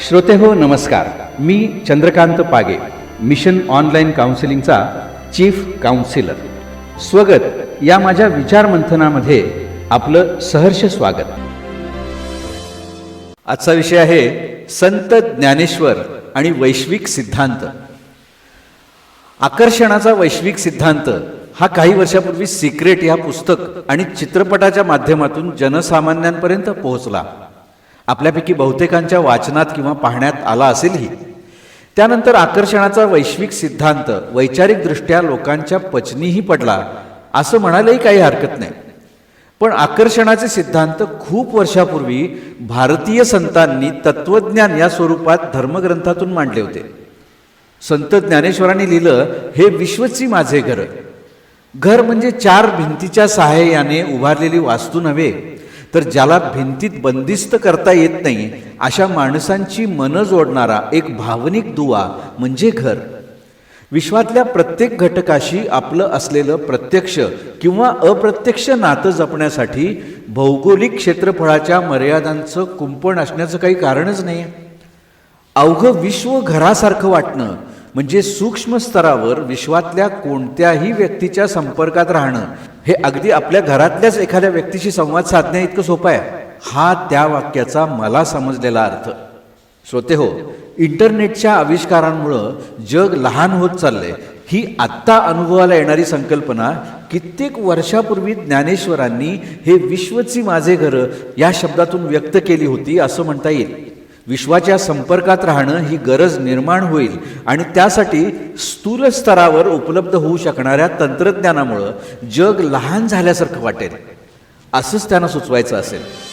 श्रोते हो नमस्कार. मी चंद्रकांत पागे मिशन ऑनलाईन काउन्सिलिंगचा चीफ काउन्सिलर. स्वगत. या माझ्या विचारमंथनामध्ये आपलं सहर्ष स्वागत. आजचा विषय आहे संत ज्ञानेश्वर आणि वैश्विक सिद्धांत. आकर्षणाचा वैश्विक सिद्धांत हा काही वर्षापूर्वी सिक्रेट या पुस्तक आणि चित्रपटाच्या माध्यमातून जनसामान्यांपर्यंत पोहोचला. आपल्यापैकी बहुतेकांच्या वाचनात किंवा पाहण्यात आला असेलही. त्यानंतर आकर्षणाचा वैश्विक सिद्धांत वैचारिकदृष्ट्या लोकांच्या पचनीही पडला असं म्हणायलाही काही हरकत नाही. पण आकर्षणाचे सिद्धांत खूप वर्षापूर्वी भारतीय संतांनी तत्वज्ञान या स्वरूपात धर्मग्रंथातून मांडले होते. संत ज्ञानेश्वरांनी लिहिलं हे विश्वची माझे घर. घर म्हणजे चार भिंतीच्या सहाय्याने उभारलेली वास्तू नव्हे तर ज्याला भिंतीत बंदिस्त करता येत नाही अशा माणसांची मनं जोडणारा एक भावनिक दुवा म्हणजे घर. विश्वातल्या प्रत्येक घटकाशी आपलं असलेलं प्रत्यक्ष किंवा अप्रत्यक्ष नातं जपण्यासाठी भौगोलिक क्षेत्रफळाच्या मर्यादांचं कुंपण असण्याचं काही कारणच नाही अवघं विश्व घरासारखं वाटणं म्हणजे सूक्ष्म स्तरावर विश्वातल्या कोणत्याही व्यक्तीच्या संपर्कात राहणं हे अगदी आपल्या घरातल्याच एखाद्या व्यक्तीशी संवाद साधण्या इतकं सोपं आहे. हा त्या वाक्याचा मला समजलेला अर्थ. श्रोते हो इंटरनेटच्या आविष्कारांमुळं जग लहान होत चाललंय. ही आत्ता अनुभवाला येणारी संकल्पना कित्येक वर्षापूर्वी ज्ञानेश्वरांनी हे विश्वची माझे घर या शब्दातून व्यक्त केली होती असं म्हणता येईल. विश्वाच्या संपर्कात राहणं ही गरज निर्माण होईल आणि त्यासाठी स्थूल स्तरावर उपलब्ध होऊ शकणाऱ्या तंत्रज्ञानामुळं जग लहान झाल्यासारखं वाटेल. असंच त्यांना सुचवायचं असेल.